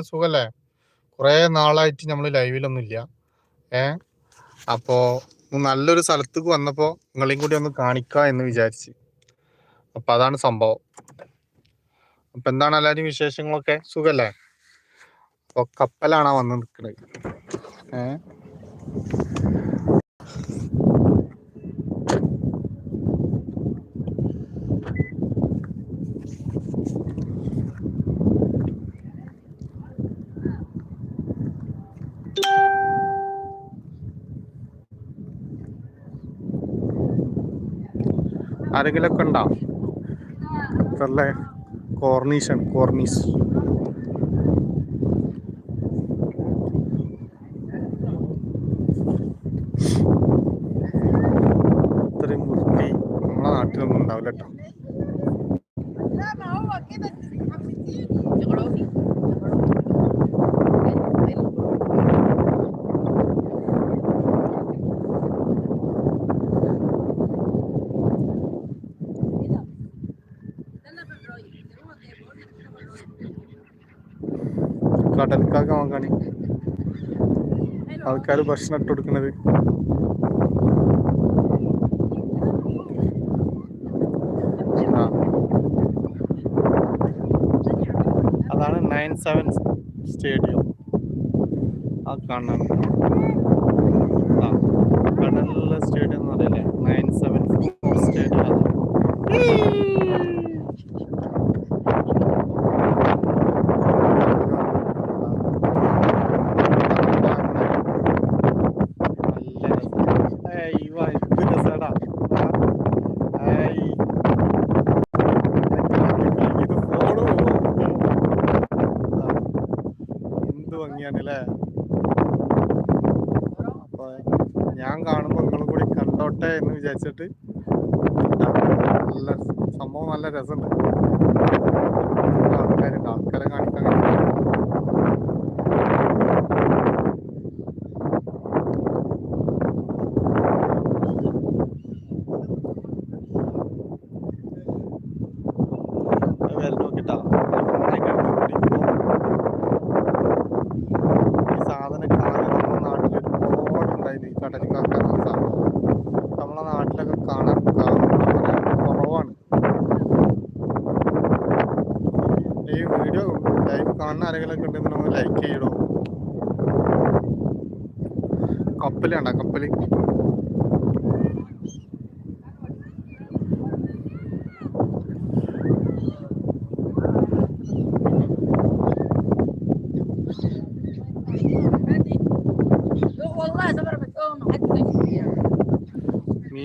സുഖല്ലേ? കുറേ നാളായിട്ട് നമ്മൾ ലൈവിലൊന്നും ഇല്ല ഏ? അപ്പോ നല്ലൊരു സ്ഥലത്തേക്ക് വന്നപ്പോ നിങ്ങളെയും കൂടി ഒന്ന് കാണിക്ക എന്ന് വിചാരിച്ച്. അപ്പൊ അതാണ് സംഭവം. അപ്പൊ എന്താണ് എല്ലാരും വിശേഷങ്ങളൊക്കെ? സുഖല്ലേ? അപ്പൊ കപ്പലാണാ വന്ന് നിൽക്കുന്നത് ഏ? ആരെങ്കിലൊക്കെ ഉണ്ടോ? ഖത്തറിലെ കോർണീഷാണ് കോർണീസ്. ഇത്രയും വൃത്തി. നമ്മളെ നാട്ടിലൊന്നും ഉണ്ടാവില്ല കേട്ടോ. കടൽക്കാക്ക വാങ്ങാണി ആൾക്കാർ ഭക്ഷണം ഇട്ട് കൊടുക്കുന്നത് അതാണ് നയൻ സെവൻ സ്റ്റേഡിയം. ആ കാണാൻ ആ കടലിലെ സ്റ്റേഡിയം എന്ന് പറയില്ലേ നയൻ സെവൻ സ്റ്റേഡിയം അത് നല്ല രസം. ഏയ് വാ, എന്ത് രസാടാ. ഏയ്. ഇത് ഫോണ് പോകുമ്പോ. ആ. എന്ത് ഭംഗിയാണല്ലേ അപ്പൊ ഞാൻ കാണുമ്പോൾ നിങ്ങളും കൂടി കണ്ടോട്ടെ എന്ന് വിചാരിച്ചിട്ട്. നല്ല സംഭവം നല്ല രസമുണ്ട് ആൾക്കാരുണ്ട് ആൾക്കാരെ കാണിക്കാൻ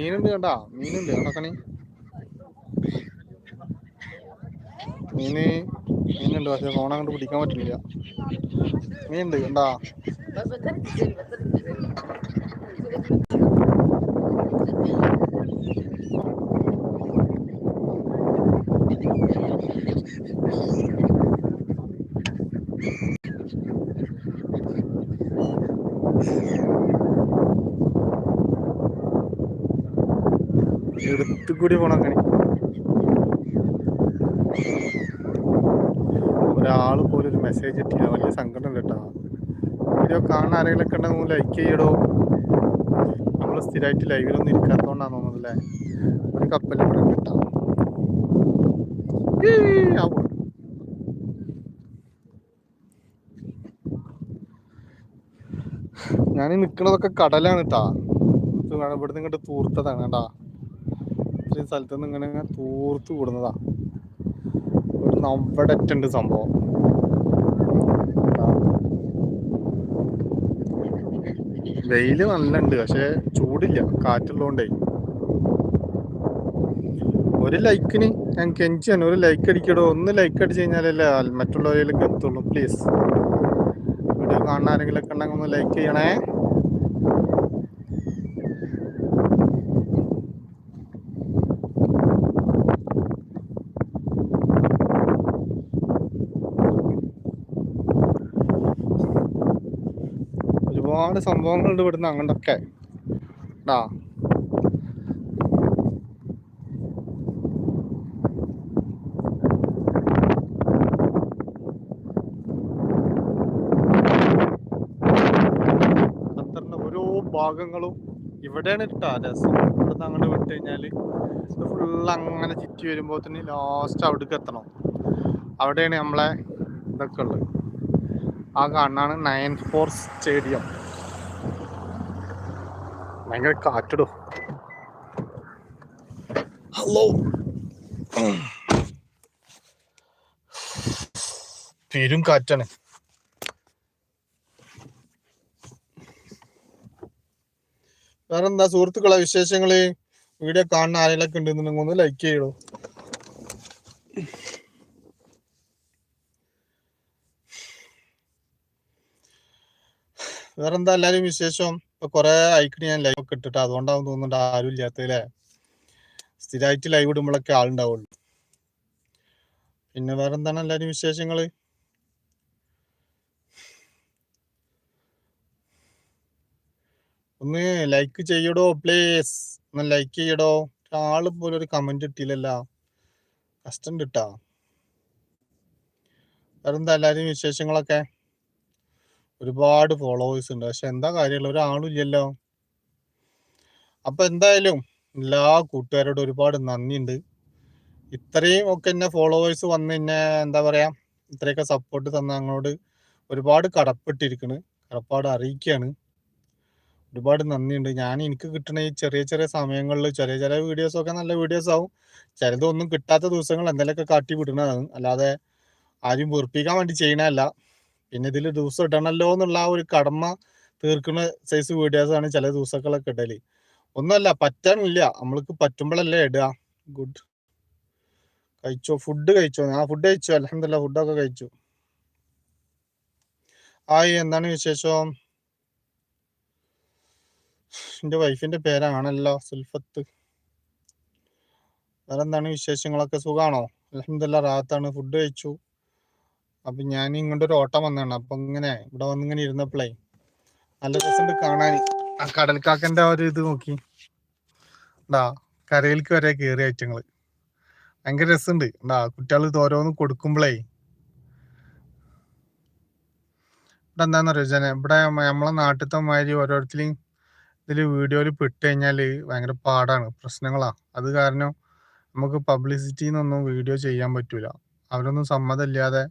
മീനുണ്ട് കണ്ടാ മീനുണ്ട് കണ്ടക്കണി മീന് മീനുണ്ട് പക്ഷെ ഫോൺ അങ്ങോട്ട് പിടിക്കാൻ പറ്റില്ല മീനുണ്ട് കണ്ടാ. എടുത്തു കൂടി പോണക്കണി ഒരാൾ പോലും ഒരു മെസ്സേജ് ഇട്ടില്ല. വലിയ സങ്കടം കേട്ടോ. വീഡിയോ കാണാൻ ആരെങ്കിലും ഉണ്ടെങ്കിൽ ലൈക്ക് ചെയ്യടോ. നമ്മൾ സ്ഥിരമായിട്ട് ലൈവിലൊന്നും ഇരിക്കാത്തോണ്ടാന്ന് തോന്നുന്നല്ലേ ഒരു കപ്പൽ ഇവിടെ കിട്ടാം. ഞാൻ നിക്കണതൊക്കെ കടലാണ് കേട്ടാ. ഇവിടുന്ന് ഇങ്ങോട്ട് തൂർത്തതാണ് കേട്ടാ. ഇത്രയും സ്ഥലത്ത് നിന്ന് ഇങ്ങനെ തൂർത്ത് കൂടുന്നതാ ഒരു നവടറ്റുണ്ട് സംഭവം. വെയിൽ നല്ല ഉണ്ട് പക്ഷെ ചൂടില്ല. കാറ്റുള്ളതുകൊണ്ടേ ഒരു ലൈക്കിന് ഞാൻ കെഞ്ചാണ് ഒരു ലൈക്ക് അടിക്കടോ. ഒന്ന് ലൈക്ക് അടിച്ചു കഴിഞ്ഞാലല്ലേ മറ്റുള്ളവരിലേക്ക് എത്തുള്ളൂ. പ്ലീസ്. വീഡിയോ കാണാൻ ആരെങ്കിലും ഒക്കെ ഉണ്ടെങ്കിൽ ഒന്ന് ലൈക്ക് ചെയ്യണേ. ഒരുപാട് സംഭവങ്ങളുണ്ട് ഇവിടുന്ന് അങ്ങോട്ടൊക്കെ. ആ ഭാഗങ്ങളും ഇവിടെയാണ് കേട്ടോ രസം. ഇവിടുന്ന് അങ്ങോട്ട് വിട്ട് കഴിഞ്ഞാൽ ഫുള്ള് അങ്ങനെ ചുറ്റി വരുമ്പോൾ തന്നെ ലാസ്റ്റ് അവിടേക്ക് എത്തണം. അവിടെയാണ് നമ്മളെ ഇതൊക്കെ ഉള്ളത്. ആ കാണാണ് നയൻ ഫോർ സ്റ്റേഡിയം. ഭയങ്കര കാറ്റടോ. ഹലോ. പേരും കാറ്റാണ്. വേറെ എന്താ സുഹൃത്തുക്കളെ വിശേഷങ്ങൾ? വീഡിയോ കാണുന്ന ആരെങ്കിലൊക്കെ ഉണ്ടെന്നുണ്ടെങ്കിൽ ഒന്ന് ലൈക്ക് ചെയ്യണോ വേറെന്താ എല്ലാരും വിശേഷം? ഇപ്പൊ കൊറേ അയക്കണി ഞാൻ ലൈവ് ഒക്കെ ഇട്ടിട്ട് അതുകൊണ്ടാവും തോന്നുന്നുണ്ട് ആരും ഇല്ലാത്തല്ലേ സ്ഥിരമായിട്ട് ലൈവ് ഇടുമ്പോഴൊക്കെ ആളുണ്ടാവുള്ളൂ. പിന്നെ വേറെ എന്താണ് എല്ലാരും വിശേഷങ്ങൾ? ഒന്ന് ലൈക്ക് ചെയ്യടോ പ്ലീസ് ഒന്ന് ലൈക്ക് ചെയ്യടോ. ആൾ പോലും ഒരു കമന്റ് കിട്ടിയില്ലല്ല കഷ്ടം കിട്ടാ വേറെന്താ എല്ലാരും വിശേഷങ്ങളൊക്കെ? ഒരുപാട് ഫോളോവേഴ്സ് ഉണ്ട്. പക്ഷെ എന്താ കാര്യമുള്ള ഒരാളും ഇല്ലല്ലോ. അപ്പൊ എന്തായാലും എല്ലാ കൂട്ടുകാരോടും ഒരുപാട് നന്ദിയുണ്ട്. ഇത്രയും ഒക്കെ എന്നെ ഫോളോവേഴ്സ് വന്ന് എന്നെ എന്താ പറയാ ഇത്രയൊക്കെ സപ്പോർട്ട് തന്ന ഞങ്ങളോട് ഒരുപാട് കടപ്പെട്ടിരിക്കണ്. കടപ്പാട് അറിയിക്കുകയാണ് ഒരുപാട് നന്ദിയുണ്ട്. ഞാൻ എനിക്ക് കിട്ടണ ഈ ചെറിയ ചെറിയ സമയങ്ങളിൽ ചെറിയ ചെറിയ വീഡിയോസ് ഒക്കെ നല്ല വീഡിയോസ് ആവും. ചിലതൊന്നും കിട്ടാത്ത ദിവസങ്ങൾ എന്തെങ്കിലുമൊക്കെ കാട്ടി വിടുന്നതാണ്. അല്ലാതെ ആരും വെറുപ്പിക്കാൻ വേണ്ടി ചെയ്യണല്ല പിന്നെ ഇതിൽ ദിവസം ഇടണല്ലോ എന്നുള്ള ആ ഒരു കടമ തീർക്കുന്ന സൈസ് വീഡിയോസ് ആണ് ചില ദിവസങ്ങളൊക്കെ ഇടൽ. ഒന്നുമല്ല പറ്റാനില്ല. നമ്മൾക്ക് പറ്റുമ്പോഴല്ലേ ഇടുക. ഗുഡ് കഴിച്ചോ? ഫുഡ് കഴിച്ചോ? ആ ഫുഡ് കഴിച്ചു. അലഹമില്ല ഫുഡൊക്കെ കഴിച്ചു. ആയി എന്താണ് വിശേഷം? എന്റെ വൈഫിന്റെ പേരാണല്ലോ സുൽഫത്ത്. വേറെന്താണ് വിശേഷങ്ങളൊക്കെ? സുഖാണോ? അലഹമില്ല റാത്താണ്. ഫുഡ് കഴിച്ചു. അപ്പൊ ഞാൻ ഇങ്ങോട്ട് ഒരു ഓട്ടം വന്നതാണ്. അപ്പൊ ഇങ്ങനെ ഇവിടെ വന്ന് ഇങ്ങനെ ഇരുന്നപ്പോഴേ നല്ല രസമുണ്ട് കാണാൻ. ആ കടൽക്കാക്കന്റെ ഒരു ഇത് നോക്കി. ഉണ്ടാ കരയിലേക്ക് വരെ കേറി ഐറ്റങ്ങൾ. ഭയങ്കര രസമുണ്ട്. ഉണ്ടാ കുട്ടികൾ ഇത് ഓരോന്ന് കൊടുക്കുമ്പോഴേ ഇവിടെ എന്താണെന്നറിയോ ജന? ഇവിടെ നമ്മളെ നാട്ടിലത്തെ മാതിരി ഓരോരുത്തരെയും ഇതിൽ വീഡിയോയിൽ പെട്ട് കഴിഞ്ഞാൽ ഭയങ്കര പാടാണ് പ്രശ്നങ്ങളാ. അത് കാരണം നമുക്ക് പബ്ലിസിറ്റിന്നൊന്നും വീഡിയോ ചെയ്യാൻ പറ്റൂല. അവരൊന്നും സമ്മതമില്ലാതെ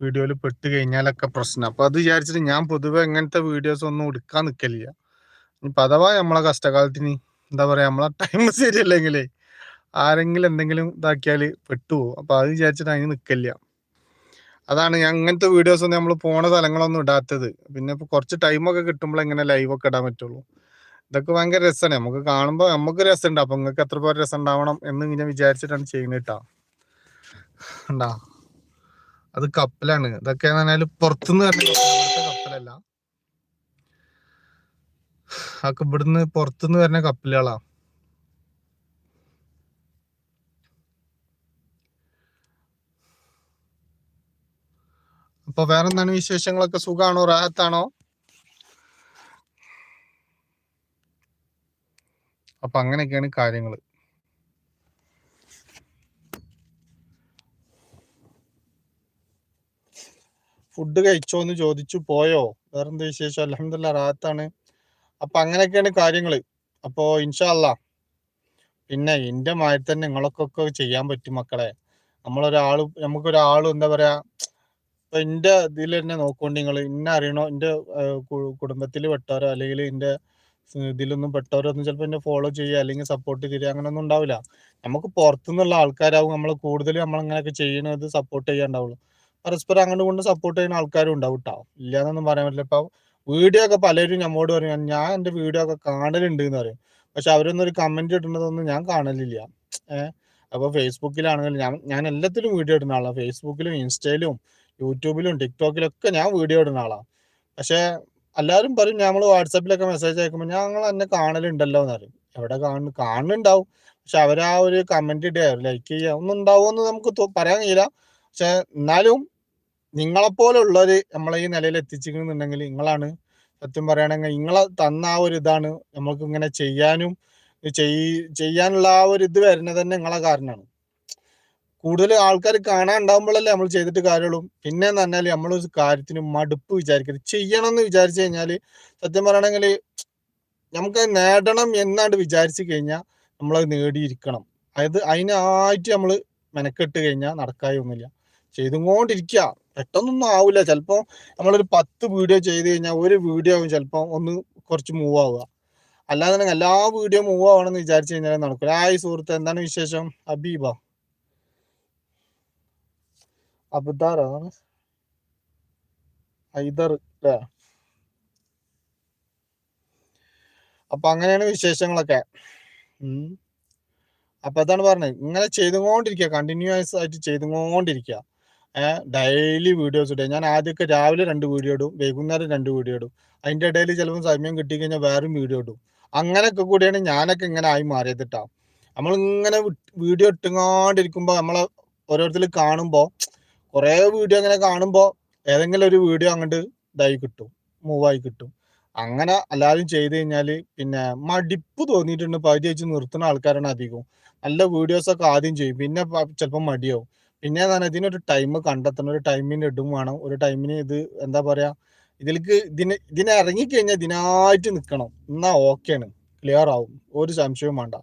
വീഡിയോയിൽ പെട്ട് കഴിഞ്ഞാലൊക്കെ പ്രശ്നം. അപ്പൊ അത് വിചാരിച്ചിട്ട് ഞാൻ പൊതുവെ ഇങ്ങനത്തെ വീഡിയോസ് ഒന്നും എടുക്കാൻ നിൽക്കലില്ല ഇപ്പൊ അഥവാ നമ്മളെ കഷ്ടകാലത്തിന് എന്താ പറയാ നമ്മളെ ടൈം ശരിയല്ലെങ്കിലേ ആരെങ്കിലും എന്തെങ്കിലും ഇതാക്കിയാൽ പെട്ടുപോകും അപ്പൊ അത് വിചാരിച്ചിട്ട് അതിന് നിൽക്കില്ല അതാണ് ഞാൻ അങ്ങനത്തെ വീഡിയോസ് ഒന്നും നമ്മൾ പോണ സ്ഥലങ്ങളൊന്നും ഇടാത്തത്. പിന്നെ ഇപ്പൊ കുറച്ച് ടൈമൊക്കെ കിട്ടുമ്പോൾ എങ്ങനെ ലൈവൊക്കെ ഇടാൻ പറ്റുള്ളൂ. ഇതൊക്കെ ഭയങ്കര രസമാണ് നമുക്ക് കാണുമ്പോൾ നമുക്ക് രസമുണ്ട് അപ്പൊ നിങ്ങൾക്ക് എത്ര പേർ രസം ഉണ്ടാവണം എന്ന് ഞാൻ വിചാരിച്ചിട്ടാണ് ചെയ്യുന്നത് കേട്ടോ ഉണ്ടാ അത് കപ്പലാണ്. ഇതൊക്കെ പറഞ്ഞാൽ പുറത്തുനിന്ന് കപ്പലല്ല. അതൊക്കെ ഇവിടുന്ന് പുറത്തുനിന്ന് വരുന്ന കപ്പലുകളാ. അപ്പൊ വേറെ എന്താണ് വിശേഷങ്ങളൊക്കെ? സുഖാണോ? റാഹത്താണോ? അപ്പൊ അങ്ങനെയൊക്കെയാണ് കാര്യങ്ങൾ ഫുഡ് കഴിച്ചോ എന്ന് ചോദിച്ചു പോയോ? വേറെന്താ വിശേഷം? അലഹമില്ല റാത്താണ് അപ്പൊ അങ്ങനെയൊക്കെയാണ് കാര്യങ്ങൾ അപ്പോ ഇൻഷാല്ല പിന്നെ എന്റെ മാതിരി തന്നെ നിങ്ങളൊക്കെ ചെയ്യാൻ പറ്റും മക്കളെ. നമ്മളൊരാൾ നമുക്കൊരാളും എന്താ പറയാ ഇപ്പൊ എന്റെ ഇതിൽ തന്നെ നോക്കുകൊണ്ട് നിങ്ങൾ ഇന്ന അറിയണോ? എന്റെ കുടുംബത്തിൽ പെട്ടവരോ? അല്ലെങ്കിൽ എന്റെ ഇതിലൊന്നും പെട്ടവരോ ഒന്നും ചിലപ്പോൾ എന്നെ ഫോളോ ചെയ്യുക അല്ലെങ്കിൽ സപ്പോർട്ട് ചെയ്യുക അങ്ങനെയൊന്നും ഉണ്ടാവില്ല. നമുക്ക് പുറത്തുനിന്നുള്ള ആൾക്കാരാവും. നമ്മൾ കൂടുതൽ നമ്മൾ അങ്ങനെയൊക്കെ ചെയ്യണത് സപ്പോർട്ട് ചെയ്യാണ്ടാവുള്ളൂ പരസ്പരം അങ്ങോട്ട് കൊണ്ട് സപ്പോർട്ട് ചെയ്യുന്ന ആൾക്കാരും ഉണ്ടാവും കേട്ടോ ഇല്ലാന്നൊന്നും പറയാൻ പറ്റില്ല. ഇപ്പൊ വീഡിയോ ഒക്കെ പലരും നമ്മോട് പറയും ഞാൻ എന്റെ വീഡിയോ ഒക്കെ കാണലുണ്ട് എന്ന് പറയും. പക്ഷെ അവരൊന്നും ഒരു കമന്റ് ഇടുന്നതൊന്നും ഞാൻ കാണലില്ല. ഏഹ് അപ്പൊ ഫേസ്ബുക്കിലാണെങ്കിലും ഞാൻ ഞാൻ എല്ലാത്തിലും വീഡിയോ ഇടുന്ന ആളാണ് ഫേസ്ബുക്കിലും ഇൻസ്റ്റയിലും യൂട്യൂബിലും ടിക്ടോക്കിലും ഒക്കെ ഞാൻ വീഡിയോ ഇടുന്ന ആളാണ് പക്ഷെ എല്ലാവരും പറയും നമ്മൾ വാട്സാപ്പിലൊക്കെ മെസ്സേജ് അയക്കുമ്പോൾ ഞങ്ങൾ എന്നെ കാണലുണ്ടല്ലോ എന്ന് പറയും. എവിടെ കാണുന്നു കാണുന്നുണ്ടാവും. പക്ഷെ അവരാ ഒരു കമന്റ് ഇടുക ലൈക്ക് ചെയ്യുക ഒന്നും ഉണ്ടാവുമെന്ന് നമുക്ക് പറയാൻ കഴിയില്ല. പക്ഷെ എന്നാലും നിങ്ങളെപ്പോലുള്ളവര് നമ്മളെ ഈ നിലയിൽ എത്തിച്ചിരിക്കുന്നുണ്ടെങ്കിൽ നിങ്ങളാണ് സത്യം പറയുകയാണെങ്കിൽ നിങ്ങളെ തന്ന ആ ഒരു ഇതാണ് നമുക്ക് ഇങ്ങനെ ചെയ്യാനും ചെയ്യാനുള്ള ആ ഒരു ഇത് വരുന്നത് തന്നെ നിങ്ങളെ കാരണമാണ്. കൂടുതൽ ആൾക്കാർ കാണാൻ ഉണ്ടാകുമ്പോഴല്ലേ നമ്മൾ ചെയ്തിട്ട് കാര്യമുള്ളൂ. പിന്നെ എന്ന് പറഞ്ഞാൽ നമ്മളൊരു കാര്യത്തിന് മടുപ്പ് വിചാരിക്കരുത്. ചെയ്യണം എന്ന് വിചാരിച്ചു കഴിഞ്ഞാൽ സത്യം പറയുകയാണെങ്കിൽ നമുക്ക് നേടണം എന്നാണ്ട് വിചാരിച്ചു കഴിഞ്ഞാൽ നമ്മളത് നേടിയിരിക്കണം. അതായത് അതിനായിട്ട് നമ്മൾ മെനക്കെട്ട് കഴിഞ്ഞാൽ നടക്കായി ഒന്നുമില്ല ചെയ്തുകൊണ്ടിരിക്കുക പെട്ടെന്നൊന്നും ആവില്ല ചിലപ്പോൾ നമ്മളൊരു പത്ത് വീഡിയോ ചെയ്ത് കഴിഞ്ഞാൽ ഒരു വീഡിയോ ആവും ചിലപ്പോൾ ഒന്ന് കുറച്ച് മൂവ് ആവുക. അല്ലാതെ എല്ലാ വീഡിയോ മൂവ് ആവണമെന്ന് വിചാരിച്ചു കഴിഞ്ഞാൽ നടക്കില്ല ആയി സുഹൃത്ത് എന്താണ് വിശേഷം? അബീബ. അബുദാറാണ്. ഹൈദർ അല്ലേ അപ്പൊ അങ്ങനെയാണ് വിശേഷങ്ങളൊക്കെ. അപ്പൊ അതാണ് പറഞ്ഞത്. ഇങ്ങനെ ചെയ്തുകൊണ്ടിരിക്കുക. കണ്ടിന്യൂസ് ആയിട്ട് ചെയ്തുകൊണ്ടിരിക്കുക. ഡെയിലി വീഡിയോസ് ഇടുക. ഞാൻ ആദ്യമൊക്കെ രാവിലെ രണ്ട് വീഡിയോ ഇടും വൈകുന്നേരം രണ്ട് വീഡിയോ ഇടും. അതിന്റെ ഇടയിൽ ചിലപ്പോൾ സമയം കിട്ടിക്കഴിഞ്ഞാൽ വേറെയും വീഡിയോ ഇടും. അങ്ങനെയൊക്കെ കൂടിയാണ് ഞാനൊക്കെ ഇങ്ങനെ ആയി മാറിയത് കേട്ടോ നമ്മൾ ഇങ്ങനെ വീഡിയോ ഇട്ടുങ്ങാണ്ടിരിക്കുമ്പോൾ നമ്മളെ ഓരോരുത്തർ കാണുമ്പോൾ കുറേ വീഡിയോ അങ്ങനെ കാണുമ്പോൾ ഏതെങ്കിലും ഒരു വീഡിയോ അങ്ങോട്ട് ഇതായി കിട്ടും മൂവായി കിട്ടും. അങ്ങനെ എല്ലാവരും ചെയ്ത് കഴിഞ്ഞാൽ പിന്നെ മടിപ്പ് തോന്നിയിട്ടുണ്ട്. പകുതി വെച്ച് നിർത്തുന്ന ആൾക്കാരാണ് അധികവും. നല്ല വീഡിയോസൊക്കെ ആദ്യം ചെയ്യും. പിന്നെ ചിലപ്പോൾ മടിയാവും. പിന്നെ എന്താണ് ഇതിനൊരു ടൈം കണ്ടെത്തണം. ഒരു ടൈമിന് ഇടും വേണം. ഒരു ടൈമിന് ഇത് എന്താ പറയാ ഇതിലേക്ക് ഇതിന് ഇതിനെ ഇറങ്ങിക്കഴിഞ്ഞാൽ ഇതിനായിട്ട് നിൽക്കണം എന്നാ ഓക്കെയാണ് ക്ലിയർ ആവും. ഒരു സംശയവും വേണ്ട.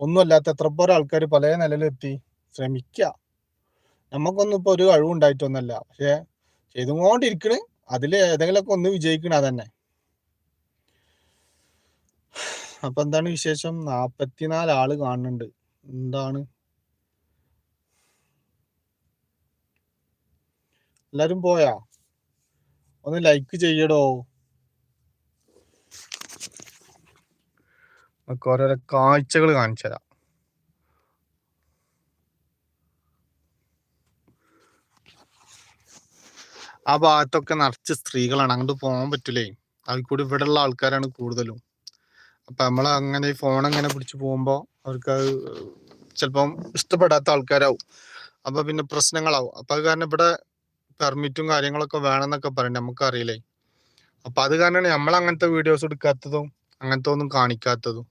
ഒന്നുമല്ലാത്ത എത്ര പോലെ ആൾക്കാർ പല നിലയിലെത്തി ശ്രമിക്ക. നമുക്കൊന്നും ഇപ്പൊ ഒരു കഴിവുണ്ടായിട്ടൊന്നല്ല പക്ഷെ ചെയ്തുകൊണ്ടിരിക്കണ്. അതിൽ ഏതെങ്കിലുമൊക്കെ ഒന്ന് വിജയിക്കണ അതന്നെ. അപ്പൊ എന്താണ് വിശേഷം? നാപ്പത്തിനാല് ആൾ കാണുന്നുണ്ട്. എന്താണ്? എല്ലാരും പോയാ? ഒന്ന് ലൈക്ക് ചെയ്യടോ. നമുക്ക് ഓരോരോ കാഴ്ചകൾ കാണിച്ചു തരാം. ആ ഭാഗത്തൊക്കെ നിറച്ച് സ്ത്രീകളാണ്. അങ്ങോട്ട് പോകാൻ പറ്റൂലേ. അതിൽ കൂടി ഇവിടെ ഉള്ള ആൾക്കാരാണ് കൂടുതലും. അപ്പൊ നമ്മൾ അങ്ങനെ ഫോൺ അങ്ങനെ പിടിച്ച് പോകുമ്പോ അവർക്ക് അത് ചിലപ്പം ഇഷ്ടപ്പെടാത്ത ആൾക്കാരാവും. അപ്പൊ പിന്നെ പ്രശ്നങ്ങളാവും. അപ്പൊ അത് കാരണം ഇവിടെ പെർമിറ്റും കാര്യങ്ങളൊക്കെ വേണമെന്നൊക്കെ പറയും. നമുക്ക് അറിയില്ലേ അപ്പൊ അത് കാരണമാണ് നമ്മൾ അങ്ങനത്തെ വീഡിയോസ് എടുക്കാത്തതും അങ്ങനത്തെ ഒന്നും കാണിക്കാത്തതും.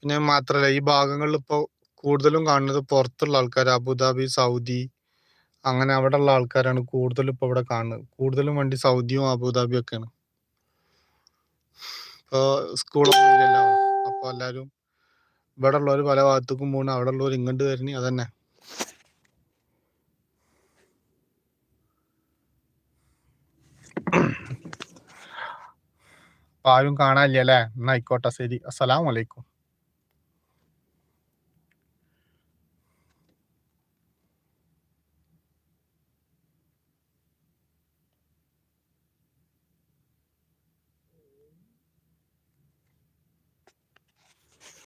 പിന്നെ മാത്രല്ല ഈ ഭാഗങ്ങളിൽ ഇപ്പോ കൂടുതലും കാണുന്നത് പുറത്തുള്ള ആൾക്കാർ അബുദാബി സൗദി അങ്ങനെ അവിടെ ഉള്ള ആൾക്കാരാണ് കൂടുതലും ഇപ്പൊ ഇവിടെ കാണുന്നത്. കൂടുതലും വണ്ടി സൗദിയും അബുദാബിയും ഒക്കെയാണ്. ഇപ്പൊ സ്കൂളൊന്നും ഇല്ലല്ലോ. അപ്പോൾ എല്ലാരും ഇവിടെ ഉള്ളവർ പല ഭാഗത്തേക്കും പോകണം അവിടെ ഉള്ളവർ ഇങ്ങോട്ട് വരണി അതന്നെ. ആരും കാണാനില്ല അല്ലേ എന്നാ ആയിക്കോട്ടെ ശരി. അസ്സലാമലൈക്കും